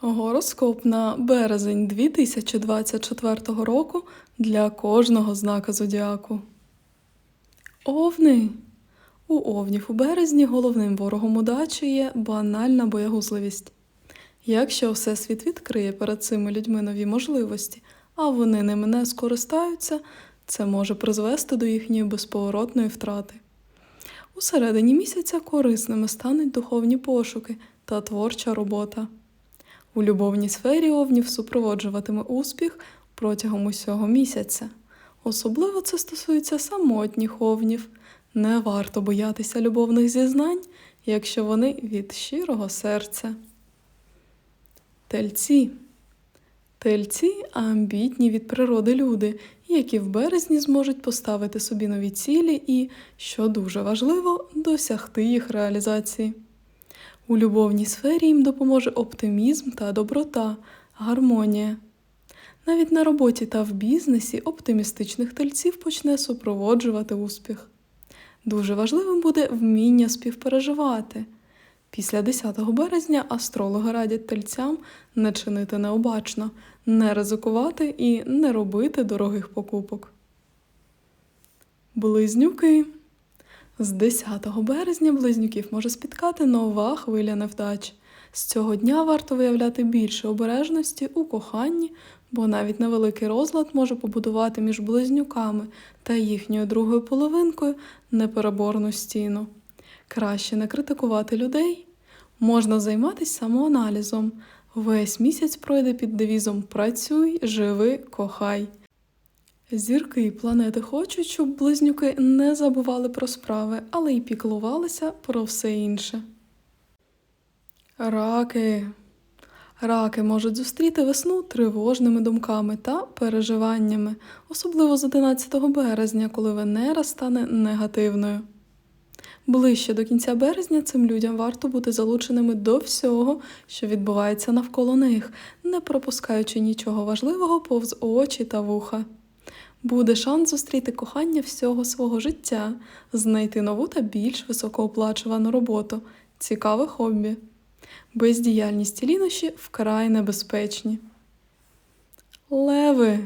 Гороскоп на березень 2024 року для кожного знака зодіаку. Овни. У овнів у березні головним ворогом удачі є банальна боягузливість. Якщо Всесвіт відкриє перед цими людьми нові можливості, а вони ними не скористаються, це може призвести до їхньої безповоротної втрати. У середині місяця корисними стануть духовні пошуки та творча робота. У любовній сфері овнів супроводжуватиме успіх протягом усього місяця. Особливо це стосується самотніх овнів. Не варто боятися любовних зізнань, якщо вони від щирого серця. Тельці. Тельці амбітні від природи люди, які в березні зможуть поставити собі нові цілі і, що дуже важливо, досягти їх реалізації. У любовній сфері їм допоможе оптимізм та доброта, гармонія. Навіть на роботі та в бізнесі оптимістичних тельців почне супроводжувати успіх. Дуже важливим буде вміння співпереживати. Після 10 березня астрологи радять тельцям не чинити необачно, не ризикувати і не робити дорогих покупок. Близнюки. З 10 березня близнюків може спіткати нова хвиля невдач. З цього дня варто виявляти більше обережності у коханні, бо навіть невеликий розлад може побудувати між близнюками та їхньою другою половинкою непереборну стіну. Краще не критикувати людей. Можна займатися самоаналізом. Весь місяць пройде під девізом Працюй, живи, кохай. Зірки і планети хочуть, щоб близнюки не забували про справи, але й піклувалися про все інше. Раки. Раки можуть зустріти весну тривожними думками та переживаннями, особливо з 11 березня, коли Венера стане негативною. Ближче до кінця березня цим людям варто бути залученими до всього, що відбувається навколо них, не пропускаючи нічого важливого повз очі та вуха. Буде шанс зустріти кохання всього свого життя, знайти нову та більш високооплачувану роботу, цікаве хобі. Бездіяльність і лінощі вкрай небезпечні. Леви.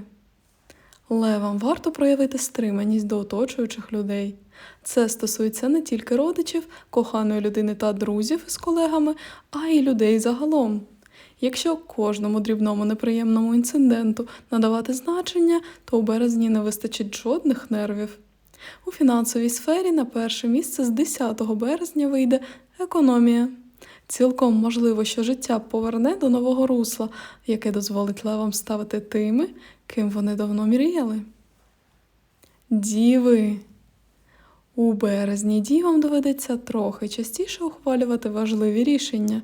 Левам варто проявити стриманість до оточуючих людей. Це стосується не тільки родичів, коханої людини та друзів з колегами, а й людей загалом. Якщо кожному дрібному неприємному інциденту надавати значення, то у березні не вистачить жодних нервів. У фінансовій сфері на перше місце з 10 березня вийде економія. Цілком можливо, що життя поверне до нового русла, яке дозволить левам ставити тими, ким вони давно мріяли. Діви. У березні дівам доведеться трохи частіше ухвалювати важливі рішення.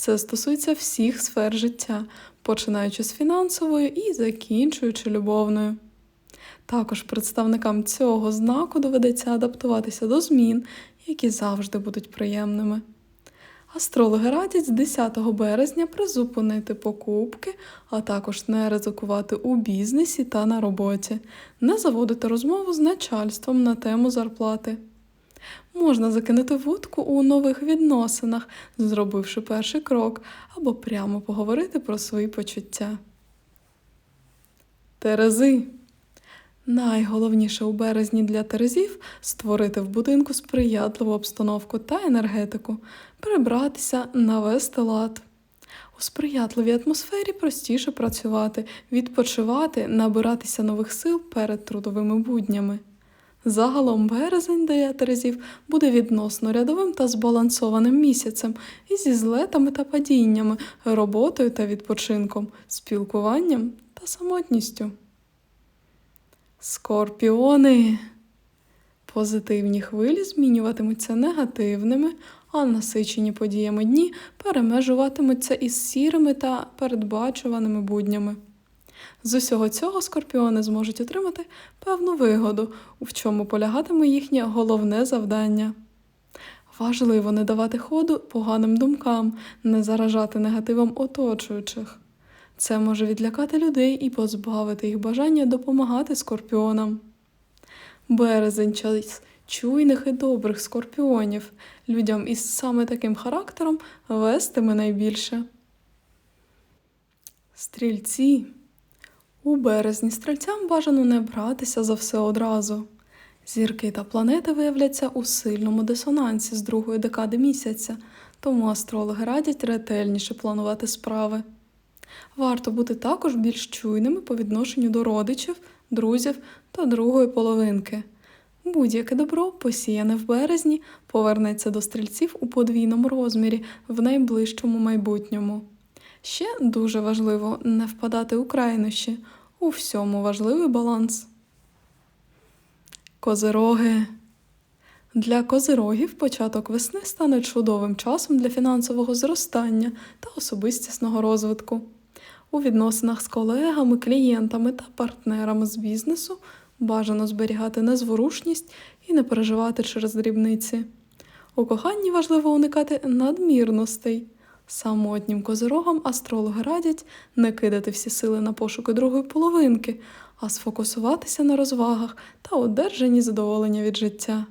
Це стосується всіх сфер життя, починаючи з фінансовою і закінчуючи любовною. Також представникам цього знаку доведеться адаптуватися до змін, які завжди будуть приємними. Астрологи радять з 10 березня призупинити покупки, а також не ризикувати у бізнесі та на роботі, не заводити розмову з начальством на тему зарплати. Можна закинути вудку у нових відносинах, зробивши перший крок, або прямо поговорити про свої почуття. Терези. Найголовніше у березні для терезів створити в будинку сприятливу обстановку та енергетику, прибратися, навести лад. У сприятливій атмосфері простіше працювати, відпочивати, набиратися нових сил перед трудовими буднями. Загалом березень для терезів буде відносно рядовим та збалансованим місяцем із зі злетами та падіннями, роботою та відпочинком, спілкуванням та самотністю. Скорпіони. Позитивні хвилі змінюватимуться негативними, а насичені подіями дні перемежуватимуться із сірими та передбачуваними буднями. З усього цього скорпіони зможуть отримати певну вигоду, в чому полягатиме їхнє головне завдання. Важливо не давати ходу поганим думкам, не заражати негативом оточуючих. Це може відлякати людей і позбавити їх бажання допомагати скорпіонам. Березень час чуйних і добрих скорпіонів, людям із саме таким характером вестиме найбільше. Стрільці. У березні стрільцям бажано не братися за все одразу. Зірки та планети виявляться у сильному дисонансі з другої декади місяця, тому астрологи радять ретельніше планувати справи. Варто бути також більш чуйними по відношенню до родичів, друзів та другої половинки. Будь-яке добро, посіяне в березні, повернеться до стрільців у подвійному розмірі в найближчому майбутньому. Ще дуже важливо не впадати у крайнощі. У всьому важливий баланс. Козироги. Для козирогів початок весни стане чудовим часом для фінансового зростання та особистісного розвитку. У відносинах з колегами, клієнтами та партнерами з бізнесу бажано зберігати незворушність і не переживати через дрібниці. У коханні важливо уникати надмірностей. Самотнім козирогам астрологи радять не кидати всі сили на пошуки другої половинки, а сфокусуватися на розвагах та одержанні задоволення від життя.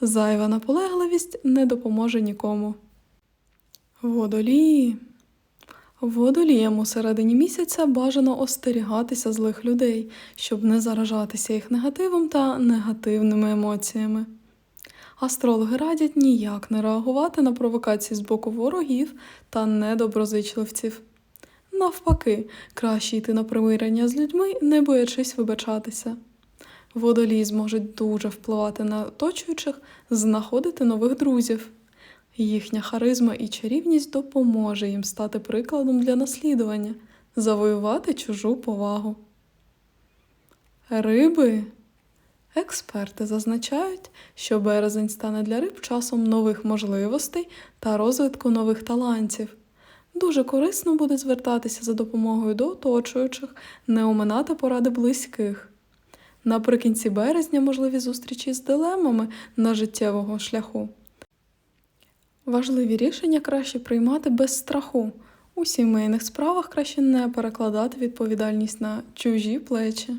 Зайва наполегливість не допоможе нікому. Водолії. Водоліям у середині місяця бажано остерігатися злих людей, щоб не заражатися їх негативом та негативними емоціями. Астрологи радять ніяк не реагувати на провокації з боку ворогів та недоброзичливців. Навпаки, краще йти на примирення з людьми, не боячись вибачатися. Водолії зможуть дуже впливати на оточуючих, знаходити нових друзів. Їхня харизма і чарівність допоможе їм стати прикладом для наслідування, завоювати чужу повагу. Риби. Експерти зазначають, що березень стане для риб часом нових можливостей та розвитку нових талантів. Дуже корисно буде звертатися за допомогою до оточуючих, не оминати поради близьких. Наприкінці березня можливі зустрічі з дилемами на життєвого шляху. Важливі рішення краще приймати без страху. У сімейних справах краще не перекладати відповідальність на чужі плечі.